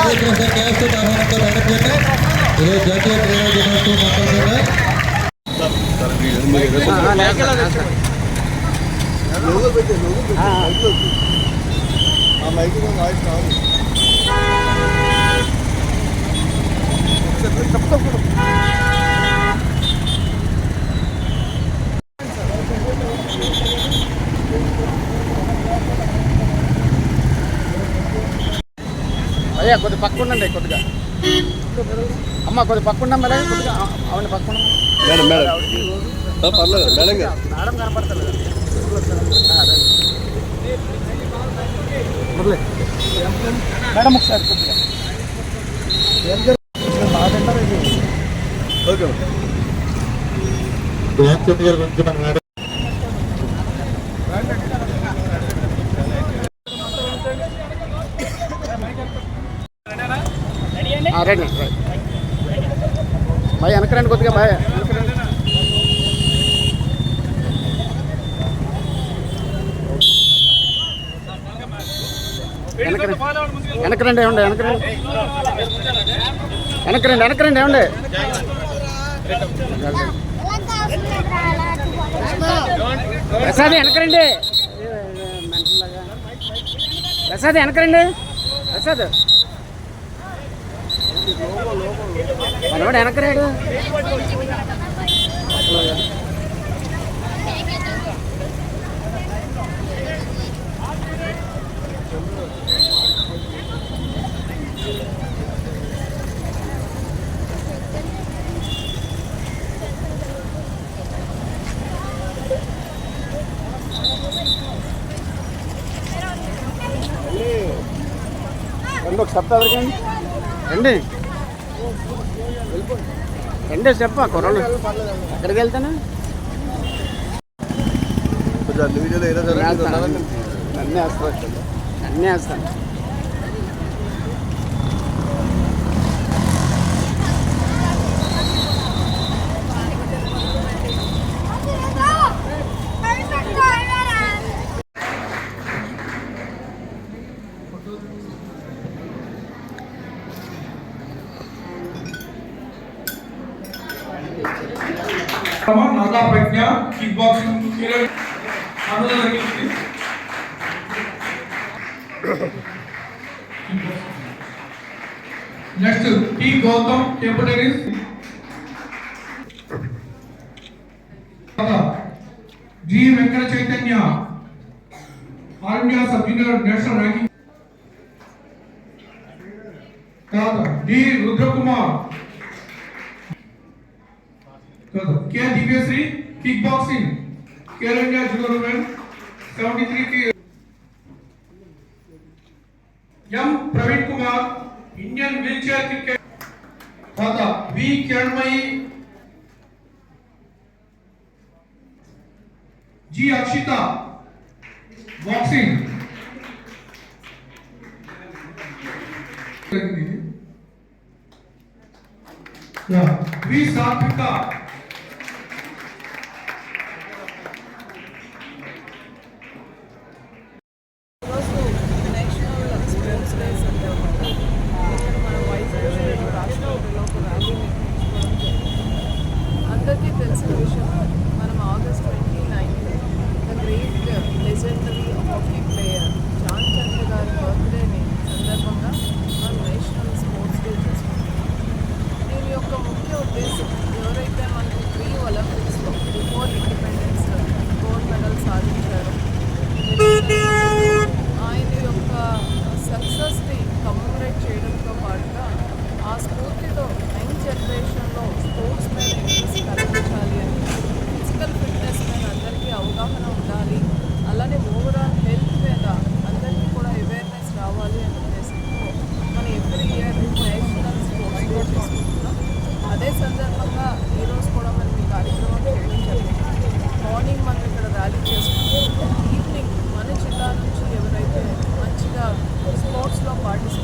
Prasad caste ఆహ్వానంతో నడపకుండా ఈరోజు జాతీయ క్రీడా దినోత్సవం సందర్భంగా అయ్యా కొద్ది పక్క ఉండండి కొద్దిగా. అమ్మ కొద్ది పక్క ఉండం మేడం కొద్దిగా అవును పక్క మేడం మేడం. పర్లేదు మేడం మేడం కనపడతలేదు. ఒకసారి కొద్దిగా. గురించి మన రండి రండి. భయ వెనకరండి కొద్దిగా భయ వెనకరండి వెనకరండి ఏమండి వెనకరండి వెనకరండి వెనకరండి ఏమండి. ప్రసాద్ వెనకరండి ప్రసాద్ వెనకరండి ప్రసాద్. మనవాడు వెనకరాడు రండి ఒక ఎవరికండి రండి. రండి చెప్ప కుర్రోళ్ళు ఎక్కడికి వెళ్తాను? వీడియోలు అన్నీ వేస్తాను. అన్నీ వేస్తాను. Nalla Pragna kick boxing Kiran next T Gautam table tennis G Venkata Chaitanya all India sub junior national ranking తర్వాత డి రుద్రకుమార్ क्या Divyashri kick boxing care India women 73 की M Praveen Kumar Indian wheelchair cricket खाता B Kiranmayi G Akshita boxing B Satvika sports పైన interest కల్పించాలి అని physical fitness మీద అందరికీ అవగాహన ఉండాలి అలానే ఓవరాల్ హెల్త్ మీద అందరికీ కూడా అవేర్నెస్ రావాలి అని ఉద్దేశంతో మనం every year national sports day చేసుకుంటున్నాం అదే సందర్భంగా ఈ రోజు కూడా మనం ఈ కార్యక్రమం చేయడం జరిగింది మార్నింగ్ మనం ఇక్కడ ర్యాలీ చేసుకుంటాం ఈవినింగ్ మన జిల్లా నుంచి ఎవరైతే మంచిగా స్పోర్ట్స్లో పార్టిసిపేట్